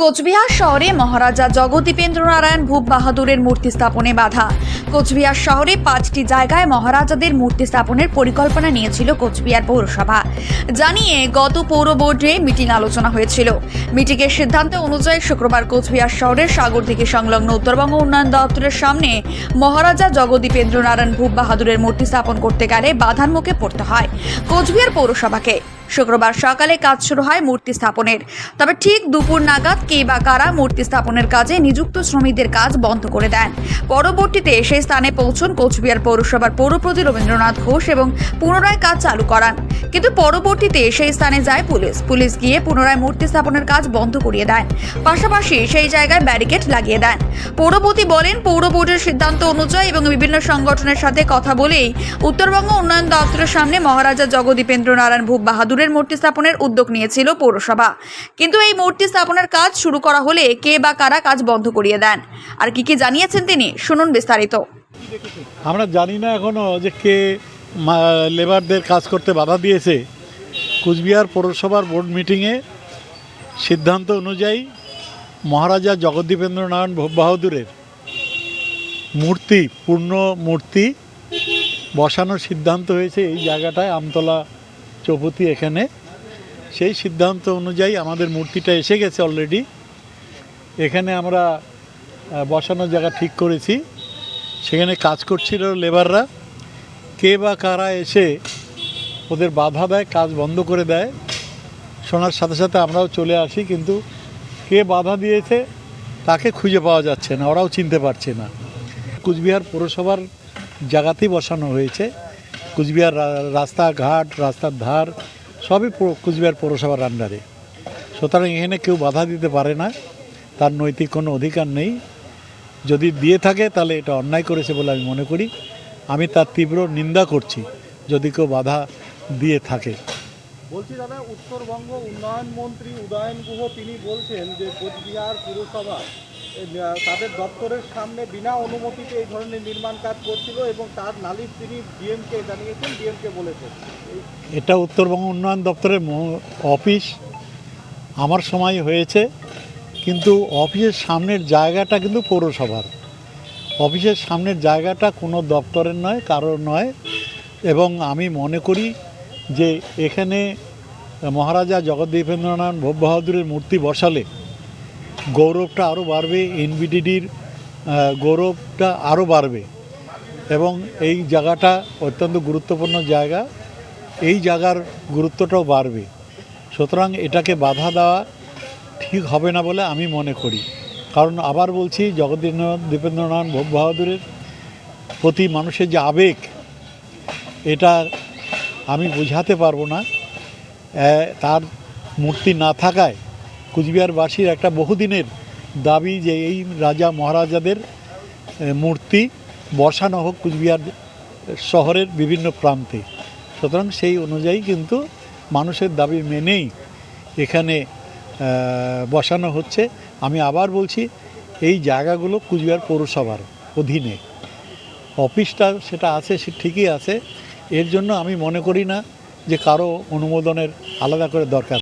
কোচবিহার শহরে মহারাজা জগদীপেন্দ্র নারায়ণ ভূপ বাহাদুরের মূর্তি স্থাপনে বাধা। কোচবিহার শহরে পাঁচটি জায়গায় মহারাজাদের মূর্তি স্থাপনের পরিকল্পনা নিয়েছিল কোচবিহার পৌরসভা। জানিয়ে গত পৌর বোর্ডে মিটিং আলোচনা হয়েছিল। মিটিংয়ের সিদ্ধান্ত অনুযায়ী শুক্রবার কোচবিহার শহরের সাগর থেকে সংলগ্ন উত্তরবঙ্গ উন্নয়ন দপ্তরের সামনে মহারাজা জগদীপেন্দ্র নারায়ণ ভূপ বাহাদুরের মূর্তি স্থাপন করতে গেলে বাধার মুখে পড়তে হয়। কোচবিহার পৌরসভাকে শুক্রবার সকালে কাজ শুরু হয় মূর্তি স্থাপনের। তবে ঠিক দুপুর নাগাদ কে বা কারা মূর্তি স্থাপনের কাজে নিযুক্ত শ্রমিকদের কাজ বন্ধ করে দেন। পরবর্তীতে সেই স্থানে পৌঁছন কোচবিহার পৌরসভার পৌরপ্রতি রবীন্দ্রনাথ ঘোষ এবং পুনরায় কাজ চালু করান। কিন্তু পরবর্তীতে সেই স্থানে যায় পুলিশ। পুলিশ গিয়ে পুনরায় মূর্তি স্থাপনের কাজ বন্ধ করিয়ে দেন। পাশাপাশি সেই জায়গায় ব্যারিকেড লাগিয়ে দেন। পৌরপতি বলেন, পৌর বোর্ডের সিদ্ধান্ত অনুযায়ী এবং বিভিন্ন সংগঠনের সাথে কথা বলেই উত্তরবঙ্গ উন্নয়ন দপ্তরের সামনে মহারাজা জগদীপেন্দ্র নারায়ণ ভূপ বাহাদুরের মূর্তি স্থাপনের উদ্যোগ নিয়েছিল পৌরসভা। কিন্তু এই মূর্তি স্থাপনের কাজ শুরু করা হলে কে বা কারা কাজ বন্ধ করিয়ে দেন? আর কি কি জানিয়েছেন তিনি? শুনুন বিস্তারিত। আমরা জানি না এখনও যে কে লেবারদের কাজ করতে বাধা দিয়েছে। কুচবিহার পৌরসভার বোর্ড মিটিংয়ে সিদ্ধান্ত অনুযায়ী মহারাজা জগদ্দীপেন্দ্র নারায়ণ বাহাদুরের মূর্তি, পূর্ণ মূর্তি বসানোর সিদ্ধান্ত হয়েছে এই জায়গাটায়, আমতলা চৌপতি এখানে। সেই সিদ্ধান্ত অনুযায়ী আমাদের মূর্তিটা এসে গেছে অলরেডি এখানে আমরা বসানোর জায়গা ঠিক করেছি। সেখানে কাজ করছিল লেবাররা কে বা কারা এসে ওদের বাধা দেয়, কাজ বন্ধ করে দেয়, শোনার সাথে সাথে আমরাও চলে আসি, কিন্তু কে বাধা দিয়েছে তাকে খুঁজে পাওয়া যাচ্ছে না, ওরাও চিনতে পারছে না। কুচবিহার পৌরসভার জায়গাতেই বসানো হয়েছে। কুচবিহার রাস্তাঘাট, রাস্তার ধার, সবই কুচবিহার পৌরসভার আন্ডারে সুতরাং এখানে কেউ বাধা দিতে পারে না, তার নৈতিক কোনো অধিকার নেই। যদি দিয়ে থাকে, তাহলে এটা অন্যায় করেছে বলে আমি মনে করি। আমি তার তীব্র নিন্দা করছি, যদি কেউ বাধা দিয়ে থাকে। বলছি দাদা, উত্তরবঙ্গ উন্নয়ন মন্ত্রী উদয়ন গুহ তিনি বলছেন যে কোচবিহার পুরসভা তাদের দপ্তরের সামনে বিনা অনুমতিতে এই ধরনের নির্মাণ কাজ করছিল এবং তার নালিশ তিনি ডিএমকে জানিয়েছেন, ডিএমকে বলেছেন। এটা উত্তরবঙ্গ উন্নয়ন দপ্তরের অফিস। আমার সময় হয়েছে, কিন্তু অফিসের সামনের জায়গাটা কিন্তু পৌরসভার। অফিসের সামনের জায়গাটা কোনো দপ্তরের নয়, কারোর নয়। এবং আমি মনে করি যে এখানে মহারাজা জগদ্দীপেন্দ্রনারায়ণ ভোগ বাহাদুরের মূর্তি বসালে গৌরবটা আরও বাড়বে, এনবিডিডির গৌরবটা আরও বাড়বে। এবং এই জায়গাটা অত্যন্ত গুরুত্বপূর্ণ জায়গা। এই জায়গার গুরুত্বটাও বাড়বে। সুতরাং এটাকে বাধা দেওয়া ঠিক হবে না বলে আমি মনে করি। কারণ আবার বলছি, জগদীন্দ্রনাথ, দীপেন্দ্রনাথ, ভোগ বাহাদুরের প্রতি মানুষের যে আবেগ, এটা আমি বোঝাতে পারব না। তার মূর্তি না থাকায় কুচবিহারবাসীর একটা বহুদিনের দাবি যে এই রাজা মহারাজাদের মূর্তি বসানো হোক কুচবিহার শহরের বিভিন্ন প্রান্তে। সুতরাং সেই অনুযায়ী কিন্তু মানুষের দাবি মেনেই এখানে বসানো হচ্ছে। আমি আবার বলছি, এই জায়গাগুলো কুচবিহার পৌরসভার অধীনে। অফিসটা সেটা আছে, সে ঠিকই আছে। এর জন্য আমি মনে করি না যে কারও অনুমোদনের আলাদা করে দরকার।